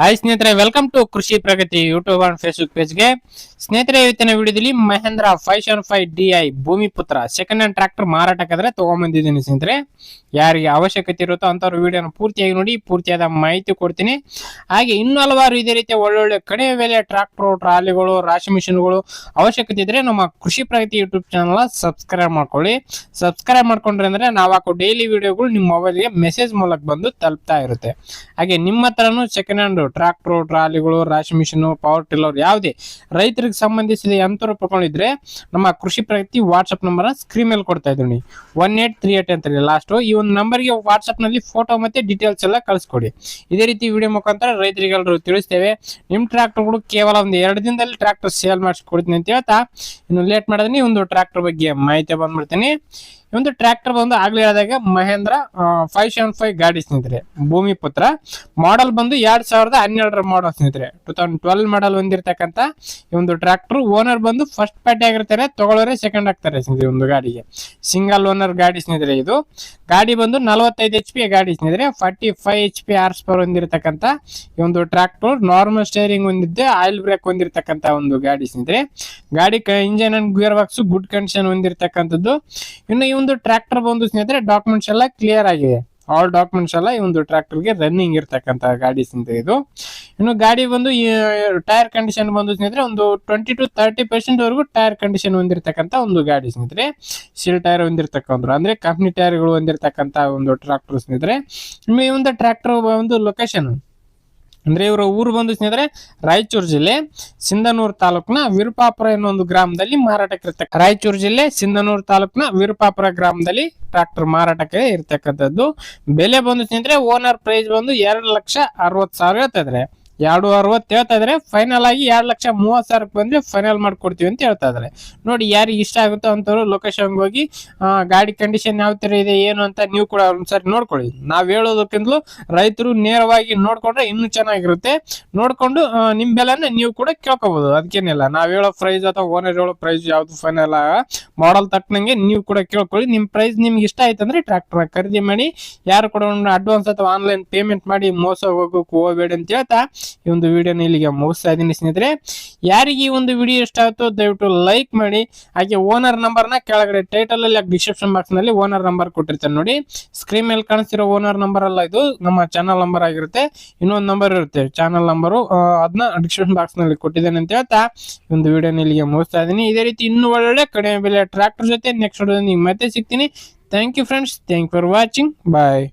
Hi ಸ್ನೇಹಿತರೆ welcome to Krishi Pragati YouTube and Facebook ಪೇಜ್ಗೆ ಸ್ನೇಹಿತರೆ, ಇವತ್ತಿನ ವಿಡಿಯೋದಲ್ಲಿ Mahindra five seven five D I Bhoomi Putra second hand tractor ಮಾರಾಟಕ್ಕಾದ್ರೆ ತೊಗೊಂಬಂದಿದ್ದೀನಿ ಸ್ನೇಹಿತರೆ. ಯಾರಿಗೆ ಅವಶ್ಯಕತೆ ಇರುತ್ತೋ ಅಂಥವ್ರು ವಿಡಿಯೋನ ಪೂರ್ತಿಯಾಗಿ ನೋಡಿ, ಪೂರ್ತಿಯಾದ ಮಾಹಿತಿ ಕೊಡ್ತೀನಿ. ಹಾಗೆ ಇನ್ನೂ ಹಲವಾರು ಇದೇ ರೀತಿಯ ಒಳ್ಳೊಳ್ಳೆ ಕಡಿಮೆ ಬೆಲೆಯ ಟ್ರಾಕ್ಟರ್ ಟ್ರಾಲಿಗಳು, ರಾಶಿ ಮಿಷಿನ್ಗಳು ಅವಶ್ಯಕತೆ ಇದ್ರೆ ನಮ್ಮ Krishi Pragati YouTube channel subscribe ಮಾಡ್ಕೊಳ್ಳಿ. ಸಬ್ಸ್ಕ್ರೈಬ್ ಮಾಡ್ಕೊಂಡ್ರೆ ಅಂದ್ರೆ ನಾವು ಹಾಕೋ ಡೈಲಿ ವಿಡಿಯೋಗಳು ನಿಮ್ಮ ಮೊಬೈಲ್ಗೆ ಮೆಸೇಜ್ ಮೂಲಕ ಬಂದು ತಲುಪ್ತಾ ಇರುತ್ತೆ. ಹಾಗೆ ನಿಮ್ಮ ಹತ್ರನೂ ಸೆಕೆಂಡ್ ಹ್ಯಾಂಡ್ ಟ್ರಾಕ್ಟರ್ ಟ್ರಾಲಿಗಳು ರಾಶಿ ಮಿಷಿನ್, ಪವರ್ ಟಿಲ್ಲರ್ ಯಾವುದೇ ರೈತರಿಗೆ ಸಂಬಂಧಿಸಿದ ಯಂತ್ರ ಪಡ್ಕೊಂಡಿದ್ರೆ ನಮ್ಮ ಕೃಷಿ ಪ್ರಗತಿ ವಾಟ್ಸಪ್ ನಂಬರ್ ಸ್ಕ್ರೀನ್ ಮೇಲೆ ಕೊಡ್ತಾ ಇದ್ದೀನಿ. ಒನ್ ಏಟ್ ತ್ರೀ ಏಟ್ ಅಂತ ಲಾಸ್ಟ್ ಈ ಒಂದು ನಂಬರ್ಗೆ ವಾಟ್ಸಪ್ನಲ್ಲಿ ಫೋಟೋ ಮತ್ತೆ ಡೀಟೇಲ್ಸ್ ಎಲ್ಲ ಕಳಿಸ್ಕೊಡಿ. ಇದೇ ರೀತಿ ವಿಡಿಯೋ ಮುಖಾಂತರ ರೈತರಿಗೆಲ್ಲರೂ ತಿಳಿಸ್ತೇವೆ. ನಿಮ್ಮ ಟ್ರಾಕ್ಟರ್ಗಳು ಕೇವಲ ಒಂದು ಎರಡು ದಿನದಲ್ಲಿ ಟ್ರಾಕ್ಟರ್ ಸೇಲ್ ಮಾಡಿಸ್ಕೊಡ್ತೀನಿ ಅಂತ ಹೇಳ್ತಾ ಇನ್ನು ಲೇಟ್ ಮಾಡಿದ್ರೆ ಒಂದು ಟ್ರಾಕ್ಟರ್ ಬಗ್ಗೆ ಮಾಹಿತಿ ಬಂದ್ಬಿಡ್ತೀನಿ. ಈ ಒಂದು ಟ್ರ್ಯಾಕ್ಟರ್ ಬಂದು ಆಗ್ಲೇ ಹೇಳಿದಾಗ ಮಹೇಂದ್ರ ಫೈವ್ ಸೆವೆನ್ ಫೈವ್ ಗಾಡಿ ಸ್ನೇಹಿತರೆ, ಭೂಮಿ ಪುತ್ರ. ಮಾಡೆಲ್ ಬಂದು ಎರಡ್ ಸಾವಿರದ ಹನ್ನೆರಡರ ಮಾಡಲ್ ಸ್ನೇಹಿತರೆ. ಟೂ ತೌಸಂಡ್ ಟ್ವೆಲ್ ಮಾಡಲ್ ಹೊಂದಿರತಕ್ಕಂತ ಈ ಒಂದು ಟ್ರ್ಯಾಕ್ಟರ್ ಓನರ್ ಬಂದು ಫಸ್ಟ್ ಪಾರ್ಟಿ ಆಗಿರ್ತಾರೆ, ತಗೊಳ್ಳೋರೆ ಸೆಕೆಂಡ್ ಆಗ್ತಾರೆ ಸ್ನೇಹಿತರೆ ಒಂದು ಗಾಡಿಗೆ. ಸಿಂಗಲ್ ಓನರ್ ಗಾಡಿ ಸ್ನೇಹಿತರೆ ಇದು. ಗಾಡಿ ಬಂದು ನಲವತ್ತೈದು ಎಚ್ ಪಿ ಗಾಡಿ ಸ್ನೇಹಿತರೆ. Forty five H P horsepower ಹೊಂದಿರತಕ್ಕಂತ ಈ ಒಂದು ಟ್ರ್ಯಾಕ್ಟರ್ ನಾರ್ಮಲ್ ಸ್ಟೇರಿಂಗ್ ಹೊಂದಿದ್ದೆ ಆಯಿಲ್ ಬ್ರೇಕ್ ಹೊಂದಿರತಕ್ಕಂತ ಒಂದು ಗಾಡಿ ಸ್ನೇಹಿತರೆ. ಗಾಡಿ engine and gear box good condition ಹೊಂದಿರತಕ್ಕಂಥದ್ದು ಇನ್ನು ಒಂದು ಟ್ರ್ಯಾಕ್ಟರ್ ಬಂದು ಸ್ನೇಹಿತರೆ ಡಾಕ್ಯುಮೆಂಟ್ಸ್ ಎಲ್ಲ ಕ್ಲಿಯರ್ ಆಗಿದೆ. ಆಲ್ ಡಾಕ್ಯುಮೆಂಟ್ಸ್ ಎಲ್ಲ ಈ ಒಂದು ಟ್ರ್ಯಾಕ್ಟರ್ಗೆ ರನ್ನಿಂಗ್ ಇರ್ತಕ್ಕಂತ ಗಾಡಿ ಸ್ನೇಹಿತರೆ ಇದು. ಇನ್ನು ಗಾಡಿ ಬಂದು ಟೈರ್ ಕಂಡೀಷನ್ ಬಂದು ಸ್ನೇಹಿತರೆ, ಒಂದು ಟ್ವೆಂಟಿ ಟು ತರ್ಟಿ ಪರ್ಸೆಂಟ್ ವರೆಗೂ ಟೈರ್ ಕಂಡೀಷನ್ ಹೊಂದಿರತಕ್ಕಂತ ಒಂದು ಗಾಡಿ ಸ್ನೇಹಿತರೆ. ಸಿಲ್ ಟೈರ್ ಹೊಂದಿರತಕ್ಕಂಥ ಅಂದ್ರೆ ಕಂಪ್ನಿ ಟೈರ್ಗಳು ಹೊಂದಿರತಕ್ಕಂತ ಒಂದು ಟ್ರ್ಯಾಕ್ಟರ್ ಸ್ನೇಹಿತರೆ. ಈ ಒಂದು ಟ್ರ್ಯಾಕ್ಟರ್ ಒಂದು ಲೊಕೇಶನ್ ಅಂದ್ರೆ ಇವರ ಊರು ಬಂದು ಸ್ನೇಹಿತರೆ, ರಾಯಚೂರು ಜಿಲ್ಲೆ, ಸಿಂಧನೂರು ತಾಲೂಕಿನ ವಿರುಪಾಪುರ ಎನ್ನುವ ಗ್ರಾಮದಲ್ಲಿ ಮಾರಾಟಕ್ಕೆ ಇರ್ತಕ್ಕ ರಾಯಚೂರು ಜಿಲ್ಲೆ, ಸಿಂಧನೂರು ತಾಲೂಕಿನ ವಿರುಪಾಪುರ ಗ್ರಾಮದಲ್ಲಿ ಟ್ರಾಕ್ಟರ್ ಮಾರಾಟಕ್ಕೆ ಇರ್ತಕ್ಕಂಥದ್ದು. ಬೆಲೆ ಬಂದು ಸ್ನೇಹಿತರೆ ಓನರ್ ಪ್ರೈಸ್ ಬಂದು ಎರಡು ಲಕ್ಷ ಅರವತ್ತು ಸಾವಿರ ಹೇಳ್ತಾ ಎರಡು ಅರವತ್ತು ಹೇಳ್ತಾ ಇದ್ರೆ ಫೈನಲ್ ಆಗಿ ಎರಡು ಲಕ್ಷ ಮೂವತ್ತು ರೂಪಾಯಿ ಬಂದ್ರೆ ಫೈನಲ್ ಮಾಡ್ಕೊಡ್ತೀವಿ ಅಂತ ಹೇಳ್ತಾ ಇದ್ದಾರೆ ನೋಡಿ ಯಾರಿಗೆ ಇಷ್ಟ ಆಗುತ್ತೋ ಅಂತವ್ರು ಲೊಕೇಶನ್ ಹೋಗಿ ಗಾಡಿ ಕಂಡೀಷನ್ ಯಾವ ತರ ಇದೆ, ಏನು ಅಂತ ನೀವು ಕೂಡ ಒಂದ್ಸರಿ ನೋಡ್ಕೊಳ್ಳಿ. ನಾವು ಹೇಳೋದಕ್ಕಿಂತಲೂ ರೈತರು ನೇರವಾಗಿ ನೋಡ್ಕೊಂಡ್ರೆ ಇನ್ನೂ ಚೆನ್ನಾಗಿರುತ್ತೆ. ನೋಡ್ಕೊಂಡು ನಿಮ್ಮ ನಿಮ್ ಬೆಲೆನ ನೀವು ಕೂಡ ಕೇಳ್ಕೊಬಹುದು ಅದಕ್ಕೇನಿಲ್ಲ ನಾವು ಹೇಳೋ ಪ್ರೈಸ್ ಅಥವಾ ಓನರ್ ಹೇಳೋ ಪ್ರೈಸ್ ಯಾವ್ದು ಫೈನಲ್ ಮಾಡಲ್ ತಕ್ಕನಂಗೆ ನೀವು ಕೂಡ ಕೇಳ್ಕೊಳ್ಳಿ. ನಿಮ್ಮ ಪ್ರೈಸ್ ನಿಮ್ಗೆ ಇಷ್ಟ ಆಯ್ತು ಅಂದ್ರೆ ಟ್ರಾಕ್ಟರ್ ಖರೀದಿ ಮಾಡಿ, ಯಾರು ಕೂಡ ಅಡ್ವಾನ್ಸ್ ಅಥವಾ ಆನ್ಲೈನ್ ಪೇಮೆಂಟ್ ಮಾಡಿ ಮೋಸ ಹೋಗೋಕೆ ಹೋಗಬೇಡಿ ಅಂತ ಹೇಳ್ತಾ ಈ ಒಂದು ವಿಡಿಯೋನ ಇಲ್ಲಿಗೆ ಮುಗಿಸ್ತಾ ಇದ್ದೀನಿ ಸ್ನೇಹಿತರೆ. ಯಾರಿಗೆ ಈ ಒಂದು ವಿಡಿಯೋ ಇಷ್ಟ ಆಯಿತು ದಯವಿಟ್ಟು ಲೈಕ್ ಮಾಡಿ. ಹಾಗೆ ಓನರ್ ನಂಬರ್ನ ಕೆಳಗಡೆ ಟೈಟಲ್ ಅಲ್ಲಿ ಡಿಸ್ಕ್ರಿಪ್ಷನ್ ಬಾಕ್ಸ್ನಲ್ಲಿ ಓನರ್ ನಂಬರ್ ಕೊಟ್ಟಿರ್ತಾರೆ ನೋಡಿ. ಸ್ಕ್ರೀನ್ ಮೇಲೆ ಕಾಣಿಸ್ತಿರೋ ಓನರ್ ನಂಬರ್ ಅಲ್ಲ ಇದು. ನಮ್ಮ ಚಾನಲ್ ನಂಬರ್ ಆಗಿರುತ್ತೆ. ಇನ್ನೊಂದು ನಂಬರ್ ಇರುತ್ತೆ. ಚಾನಲ್ ನಂಬರು ಅದನ್ನ ಡಿಸ್ಕ್ರಿಪ್ಷನ್ ಬಾಕ್ಸ್ನಲ್ಲಿ ಕೊಟ್ಟಿದ್ದೇನೆ ಅಂತ ಹೇಳ್ತಾ ಈ ಒಂದು ವಿಡಿಯೋನ ಇಲ್ಲಿಗೆ ಮುಗಿಸ್ತಾ ಇದ್ದೀನಿ. ಇದೇ ರೀತಿ ಇನ್ನೂ ಒಳ್ಳೊಳ್ಳೆ ಕಡಿಮೆ ಬೆಲೆ ಟ್ರ್ಯಾಕ್ಟರ್ ಜೊತೆ ನೆಕ್ಸ್ಟ್ ನಿಮ್ಗೆ ಮತ್ತೆ ಸಿಗ್ತೀನಿ. Thank you friends thank for watching bye